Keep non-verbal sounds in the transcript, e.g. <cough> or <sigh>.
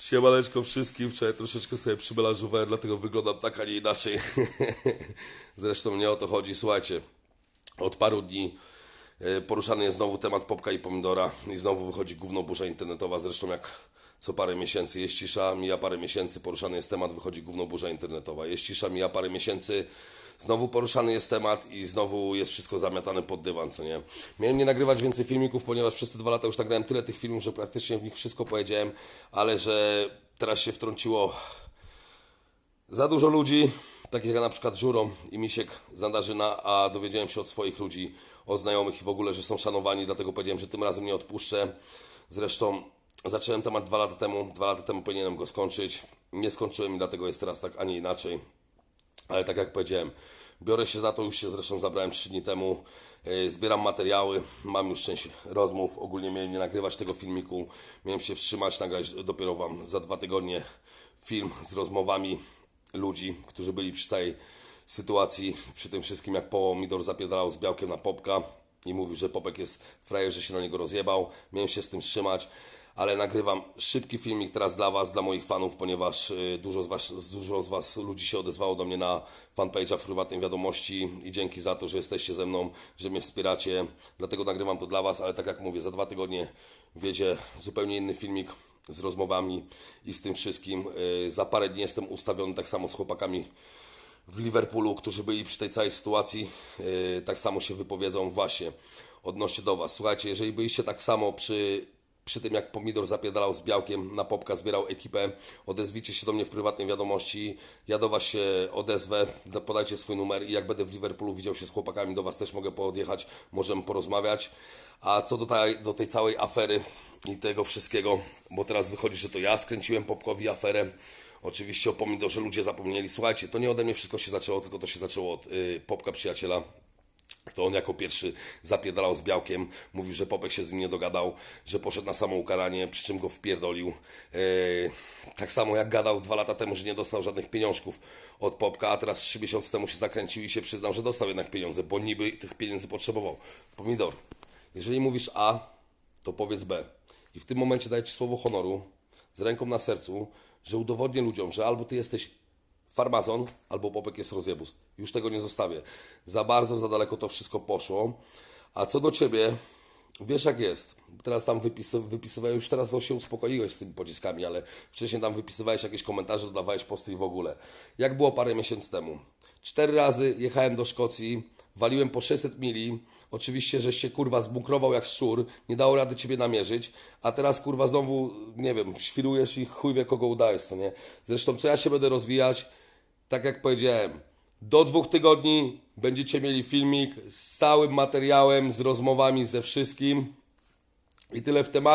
Siemaneczko wszystkim, wczoraj troszeczkę sobie przymelanżowałem, dlatego wyglądam tak, a nie inaczej. <laughs> Zresztą nie o to chodzi, słuchajcie. Od paru dni e, poruszany jest znowu temat popka i pomidora i znowu wychodzi gówno burza internetowa, zresztą jak co parę miesięcy jest cisza, mija parę miesięcy, poruszany jest temat, wychodzi gówno burza internetowa. Jest cisza, mija parę miesięcy, znowu poruszany jest temat i znowu jest wszystko zamiatane pod dywan, co nie? Miałem nie nagrywać więcej filmików, ponieważ przez te dwa lata już nagrałem tyle tych filmów, że praktycznie w nich wszystko powiedziałem, ale że teraz się wtrąciło za dużo ludzi, takich jak na przykład Żuro i Misiek z Andarzyna, a dowiedziałem się od swoich ludzi, od znajomych i w ogóle, że są szanowani, dlatego powiedziałem, że tym razem nie odpuszczę. Zresztą zacząłem temat dwa lata temu, dwa lata temu powinienem go skończyć. Nie skończyłem i dlatego jest teraz tak, a nie inaczej. Ale tak jak powiedziałem, biorę się za to, już się zresztą zabrałem 3 dni temu. Yy, Zbieram materiały, mam już część rozmów. Ogólnie miałem nie nagrywać tego filmiku, miałem się wstrzymać, nagrać dopiero Wam za dwa tygodnie film z rozmowami ludzi, którzy byli przy całej sytuacji, przy tym wszystkim, jak Pomidor zapierdalał z Białkiem na Popka i mówił, że Popek jest frajer, że się na niego rozjebał. Miałem się z tym wstrzymać, ale nagrywam szybki filmik teraz dla Was, dla moich fanów, ponieważ y, dużo z Was, dużo z was ludzi się odezwało do mnie na fanpage'a w prywatnej wiadomości i dzięki za to, że jesteście ze mną, że mnie wspieracie. Dlatego nagrywam to dla Was, ale tak jak mówię, za dwa tygodnie wiedzie zupełnie inny filmik z rozmowami i z tym wszystkim. Y, Za parę dni jestem ustawiony tak samo z chłopakami w Liverpoolu, którzy byli przy tej całej sytuacji, yy, tak samo się wypowiedzą właśnie odnośnie do Was. Słuchajcie, jeżeli byliście tak samo przy, przy tym, jak Pomidor zapierdalał z Białkiem na Popka, zbierał ekipę, odezwijcie się do mnie w prywatnej wiadomości, ja do Was się odezwę, da- podajcie swój numer i jak będę w Liverpoolu widział się z chłopakami, do Was też mogę podjechać, możemy porozmawiać. A co do tej, do tej całej afery i tego wszystkiego, bo teraz wychodzi, że to ja skręciłem Popkowi aferę, Oczywiście o pomidorze ludzie zapomnieli. Słuchajcie, to nie ode mnie wszystko się zaczęło, tylko to się zaczęło od y, Popka przyjaciela. To on jako pierwszy zapierdalał z Białkiem, mówił, że Popek się z nim nie dogadał, że poszedł na samo ukaranie, przy czym go wpierdolił. Yy, tak samo jak gadał dwa lata temu, że nie dostał żadnych pieniążków od Popka, a teraz trzy miesiące temu się zakręcił i się przyznał, że dostał jednak pieniądze, bo niby tych pieniędzy potrzebował. Pomidor, jeżeli mówisz A, to powiedz B. I w tym momencie daję Ci słowo honoru, z ręką na sercu, że udowodnię ludziom, że albo Ty jesteś farmazon, albo Popek jest rozjebus. Już tego nie zostawię. Za bardzo, za daleko to wszystko poszło. A co do Ciebie, wiesz jak jest. Teraz tam wypis, wypisywałeś, już teraz się uspokoiłeś z tymi pociskami, ale wcześniej tam wypisywałeś jakieś komentarze, dodawałeś posty i w ogóle. Jak było parę miesięcy temu? Cztery razy jechałem do Szkocji, waliłem po 600 mili, Oczywiście, żeś się kurwa zbunkrował jak szczur, nie dało rady ciebie namierzyć, a teraz kurwa znowu, nie wiem, świrujesz i chuj wie kogo udajesz, co nie? Zresztą co ja się będę rozwijać, tak jak powiedziałem, do dwóch tygodni będziecie mieli filmik z całym materiałem, z rozmowami, ze wszystkim i tyle w temacie.